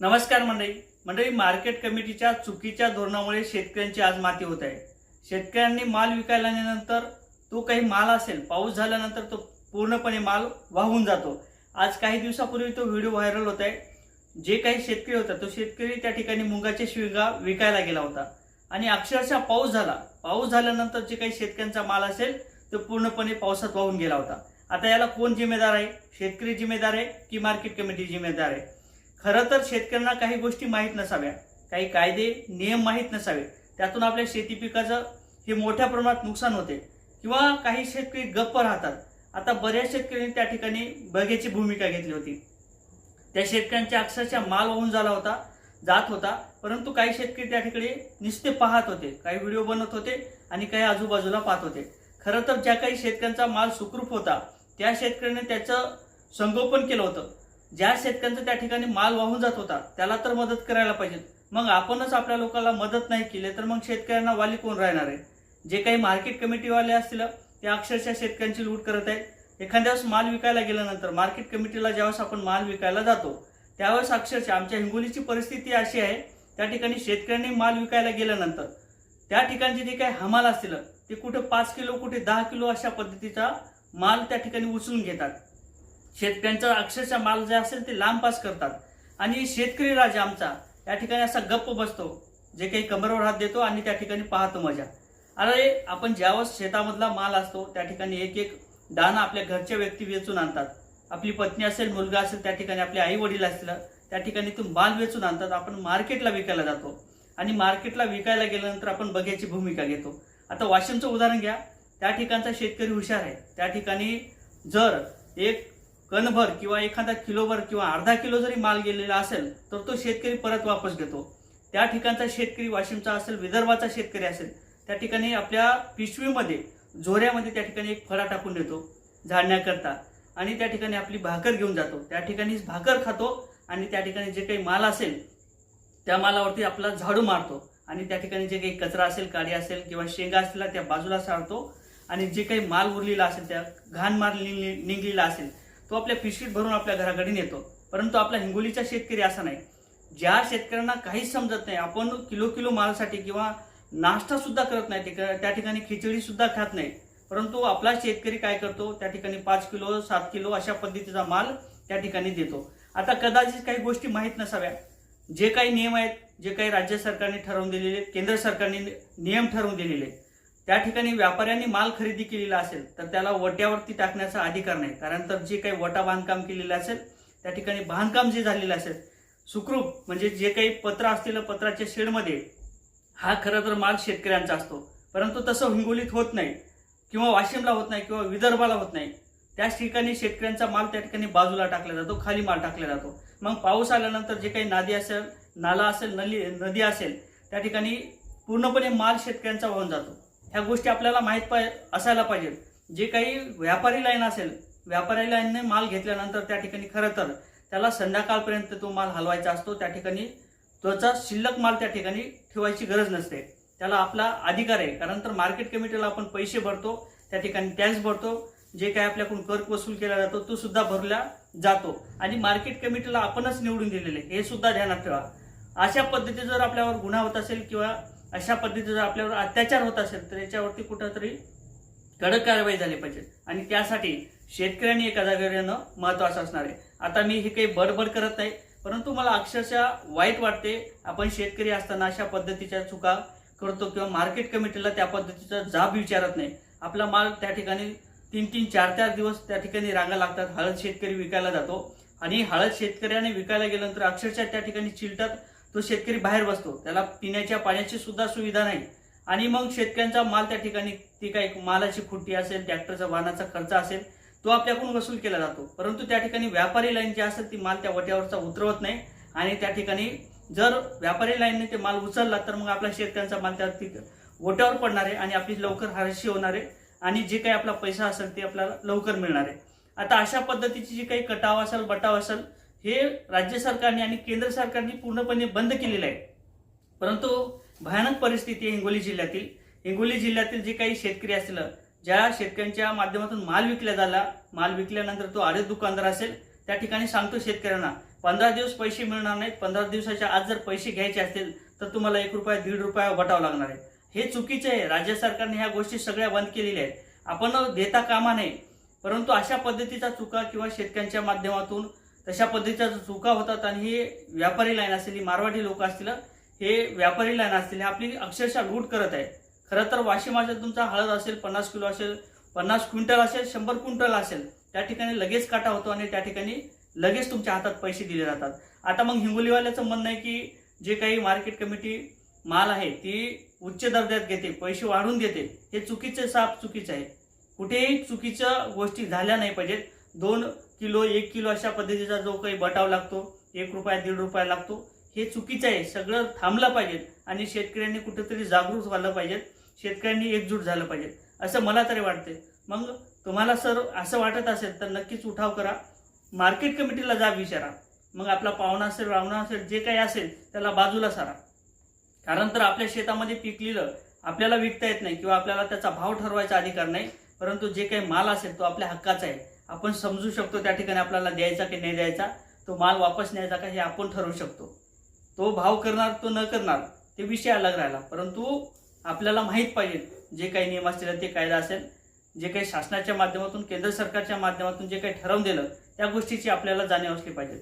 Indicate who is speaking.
Speaker 1: नमस्कार मंडळी. मंडळी मार्केट कमिटीच्या चुकीच्या धोरणामुळे शेतकऱ्यांची आज माती होत आहे. शेतकऱ्यांनी माल विकायला आल्यानंतर तो काही माल असेल पाऊस झाल्यानंतर तो पूर्णपणे माल वाहून जातो. आज काही दिवसापूर्वी तो व्हिडिओ व्हायरल होत आहे. जे काही शेतकरी होता तो शेतकरी त्या ठिकाणी मुंगाचे शिवगा विकायला गेला होता. आणि अक्षरशः पाऊस झाला. पाऊस झाल्यानंतर जे काही शेतकऱ्यांचा माल असेल तो पूर्णपणे पावसात वाहून गेला होता. आता याला कोण जिम्मेदार आहे? शेतकरी जिम्मेदार आहे की मार्केट कमिटी जिम्मेदार आहे? खरं तर शेतकऱ्यांना काही गोष्टी माहीत नसाव्या. काही कायदे नियम माहीत नसावे. त्यातून आपल्या शेती पिकाचं हे मोठ्या प्रमाणात नुकसान होते. किंवा काही शेतकरी गप्प राहतात. आता बऱ्याच शेतकऱ्यांनी त्या ठिकाणी बघ्याची भूमिका घेतली होती. त्या शेतकऱ्यांच्या अक्षरशः माल वाहून झाला होता जात होता. परंतु काही शेतकरी त्या ठिकाणी नुसते पाहत होते. काही व्हिडिओ बनवत होते आणि काही आजूबाजूला पाहत होते. खरं तर ज्या काही शेतकऱ्यांचा माल सुखरूप होता त्या शेतकऱ्याने त्याचं संगोपन केलं होतं. ज्या शेतकऱ्यांचा त्या ठिकाणी माल वाहून जात होता त्याला तर मदत करायला पाहिजे. मग आपणच आपल्या लोकांना मदत नाही केली तर मग शेतकऱ्यांना वाली कोण राहणार आहे? जे काही मार्केट कमिटीवाले असतील ते अक्षरशः शेतकऱ्यांची लूट करत आहेत. एखाद्या वेळेस माल विकायला गेल्यानंतर मार्केट कमिटीला ज्यावेळेस आपण माल विकायला जातो त्यावेळेस अक्षरशः आमच्या हिंगोलीची परिस्थिती अशी आहे त्या ठिकाणी शेतकऱ्यांनी माल विकायला गेल्यानंतर त्या ठिकाणचे जे काही हमाल असतील ते कुठे पाच किलो कुठे दहा किलो अशा पद्धतीचा माल त्या ठिकाणी उचलून घेतात. शेतकऱ्यांचा अक्षरशः माल जे असेल ते लांब पास करतात. आणि शेतकरी राजा आमचा त्या ठिकाणी असा गप्प बसतो जे काही कमरेवर हात देतो आणि त्या ठिकाणी पाहतो मजा. अरे आपण ज्यावेळेस शेतामधला माल असतो त्या ठिकाणी एक एक दाना आपल्या घरच्या व्यक्ती वेचून आणतात. आपली पत्नी असेल मुलगा असेल त्या ठिकाणी आपले आई वडील असतील त्या ठिकाणी तो माल वेचून आणतात. आपण मार्केटला विकायला जातो. आणि मार्केटला विकायला गेल्यानंतर आपण बघ्याची भूमिका घेतो. आता वाशिमचं उदाहरण घ्या. त्या ठिकाणचा शेतकरी हुशार आहे. त्या ठिकाणी जर एक कणभर किंवा एखादा किलोभर किंवा अर्धा किलो जरी माल गेलेला असेल तर तो शेतकरी परत वापस घेतो. त्या ठिकाणचा शेतकरी वाशिमचा असेल विदर्भाचा शेतकरी असेल त्या ठिकाणी आपल्या पिशवीमध्ये झोऱ्यामध्ये त्या ठिकाणी एक फळा टाकून देतो झाडण्याकरता. आणि त्या ठिकाणी आपली भाकर घेऊन जातो. त्या ठिकाणी भाकर खातो आणि त्या ठिकाणी जे काही माल असेल त्या मालावरती आपला झाडू मारतो. आणि त्या ठिकाणी जे काही कचरा असेल काडी असेल किंवा शेंगा असतील त्या बाजूला सारतो. आणि जे काही माल उरलेला असेल त्या घाण माल निघलेला असेल तो आपल्या पिशवीत भरून आपल्या घराकडे नेतो. परंतु आपला हिंगोलीचा शेतकरी असा नाही. ज्या शेतकऱ्यांना काहीच समजत नाही आपण किलो किलो मालासाठी किंवा नाश्ता सुद्धा करत नाही त्या ठिकाणी खिचडी सुद्धा खात नाही. परंतु आपला शेतकरी काय करतो त्या ठिकाणी पाच किलो सात किलो अशा पद्धतीचा माल त्या ठिकाणी देतो. आता कदाचित काही गोष्टी माहीत नसाव्या. जे काही नियम आहेत जे काही राज्य सरकारने ठरवून दिलेले केंद्र सरकारने नियम ठरवून दिलेले त्या ठिकाणी व्यापाऱ्यांनी माल खरेदी केलेला असेल तर त्याला वट्यावरती टाकण्याचा अधिकार नाही. कारण तर जे काही वटा बांधकाम केलेलं असेल त्या ठिकाणी बांधकाम जे झालेलं असेल सुखरूप म्हणजे जे काही पत्र असतील पत्राच्या शेडमध्ये हा खरं तर माल शेतकऱ्यांचा असतो. परंतु तसं हिंगोलीत होत नाही किंवा वाशिमला होत नाही किंवा विदर्भाला होत नाही. त्याच ठिकाणी शेतकऱ्यांचा माल त्या ठिकाणी बाजूला टाकला जातो खाली माल टाकला जातो. मग पाऊस आल्यानंतर जे काही नादी असेल नाला असेल नली नदी असेल त्या ठिकाणी पूर्णपणे माल शेतकऱ्यांचा वाहून जातो. ह्या गोष्टी आपल्याला माहीत पाय असायला पाहिजेत जे काही व्यापारी लाईन असेल व्यापारी लाईनने माल घेतल्यानंतर त्या ठिकाणी खरं तर त्याला संध्याकाळपर्यंत तो माल हलवायचा असतो त्या ठिकाणी त्वचा शिल्लक माल त्या ठिकाणी ठेवायची गरज नसते. त्याला आपला अधिकार आहे. कारण तर मार्केट कमिटीला आपण पैसे भरतो त्या ठिकाणी टॅक्स भरतो जे काही आपल्याकडून कर वसूल केला जातो तो सुद्धा भरला जातो. आणि मार्केट कमिटीला आपणच निवडून दिलेले हे सुद्धा ध्यानात ठेवा. अशा पद्धती जर आपल्यावर गुन्हा होत असेल किंवा अशा पद्धतीचा आपल्यावर अत्याचार होत असेल तर याच्यावरती कुठंतरी कडक कारवाई झाली पाहिजे. आणि त्यासाठी शेतकऱ्यांनी एका जागेवर येणं महत्वाचं असणार आहे. आता मी हे काही बडबड करत नाही परंतु मला अक्षरशः वाईट वाटते आपण शेतकरी असताना अशा पद्धतीच्या चुका करतो किंवा मार्केट कमिटीला त्या पद्धतीचा जाब विचारत नाही. आपला माल त्या ठिकाणी तीन तीन चार चार दिवस त्या ठिकाणी रांगा लागतात हळद शेतकरी विकायला जातो. आणि हळद शेतकऱ्याने विकायला गेल्यानंतर अक्षरशः त्या ठिकाणी चिलटात तो शेतकरी बाहेर बसतो. त्याला पिण्याच्या पाण्याची सुद्धा सुविधा नाही. आणि मग शेतकऱ्यांचा माल त्या ठिकाणी ती काही मालाची खुट्टी असेल ट्रॅक्टरचा वाहनाचा खर्च असेल तो आपल्याकडून वसूल केला जातो. परंतु त्या ठिकाणी व्यापारी लाईन जी असेल ती माल त्या वट्यावरचा उतरवत नाही. आणि त्या ठिकाणी जर व्यापारी लाईनने ते माल उचलला तर मग आपल्या शेतकऱ्यांचा माल त्या वट्यावर पडणार आहे आणि आपली लवकर हरशी होणार आहे. आणि जे काही आपला पैसा असेल ते आपल्याला लवकर मिळणार आहे. आता अशा पद्धतीची जी काही कटाव असेल बटाव असेल हे राज्य सरकारने आणि केंद्र सरकारने पूर्णपणे बंद केलेलं आहे. परंतु भयानक परिस्थिती आहे हिंगोली जिल्ह्यातील. हिंगोली जिल्ह्यातील जे काही शेतकरी असतील ज्या शेतकऱ्यांच्या माध्यमातून माल विकला झाला माल विकल्यानंतर तो आडे दुकानदार असेल त्या ठिकाणी सांगतो शेतकऱ्यांना पंधरा दिवस पैसे मिळणार नाहीत पंधरा दिवसाच्या आज जर पैसे घ्यायचे असतील तर तुम्हाला एक रुपया दीड रुपया वटावं लागणार आहे. हे चुकीचे आहे. राज्य सरकारने ह्या गोष्टी सगळ्या बंद केलेल्या आहेत. आपण देता कामा नये परंतु अशा पद्धतीचा चुका किंवा शेतकऱ्यांच्या माध्यमातून तशा पद्धतीच्या चुका होतात आणि हे व्यापारी लाईन असतील ही मारवाडी लोक असतील हे व्यापारी लाईन असतील हे आपली अक्षरशः लूट करत आहे खरं तर वाशिमाच्या तुमचा हळद असेल पन्नास किलो असेल पन्नास क्विंटल असेल शंभर क्विंटल असेल त्या ठिकाणी लगेच काटा होतो आणि त्या ठिकाणी लगेच तुमच्या हातात पैसे दिले जातात. आता मग हिंगोलीवाल्याचं म्हणणं आहे की जे काही मार्केट कमिटी माल आहे ती उच्च दर्जात घेते पैसे वाढून देते. हे चुकीचे साप चुकीचं आहे. कुठेही चुकीच्या गोष्टी झाल्या नाही पाहिजेत. दोन किलो एक किलो अशा पद्धतीचा जो काही बटाव लागतो एक रुपया दीड रुपया लागतो हे चुकीचं आहे. सगळं थांबलं पाहिजे आणि शेतकऱ्यांनी कुठेतरी जागरूक झालं पाहिजेत शेतकऱ्यांनी एकजूट झालं पाहिजे. असं मला तरी वाटते मग तुम्हाला सर असं वाटत असेल तर नक्कीच उठाव करा. मार्केट कमिटीला जा विचारा. मग आपला पाहुणा असेल रावणा असेल जे काही असेल त्याला बाजूला सारा. कारण तर आपल्या शेतामध्ये पिकलेलं आपल्याला विकता येत नाही किंवा आपल्याला त्याचा भाव ठरवायचा अधिकार नाही. परंतु जे काही माल असेल तो आपल्या हक्काचा आहे. आपण समजू शकतो त्या ठिकाणी आपल्याला द्यायचा की नाही द्यायचा तो माल वापस न्यायचा का हे आपण ठरवू शकतो. तो भाव करणार तो न करणार ते विषय अलग राहिला. परंतु आपल्याला माहीत पाहिजे जे काही नियम असतील ते कायदा असेल जे काही शासनाच्या माध्यमातून केंद्र सरकारच्या माध्यमातून जे काही ठरवून दिलं त्या गोष्टीची आपल्याला जाणीव असली पाहिजे.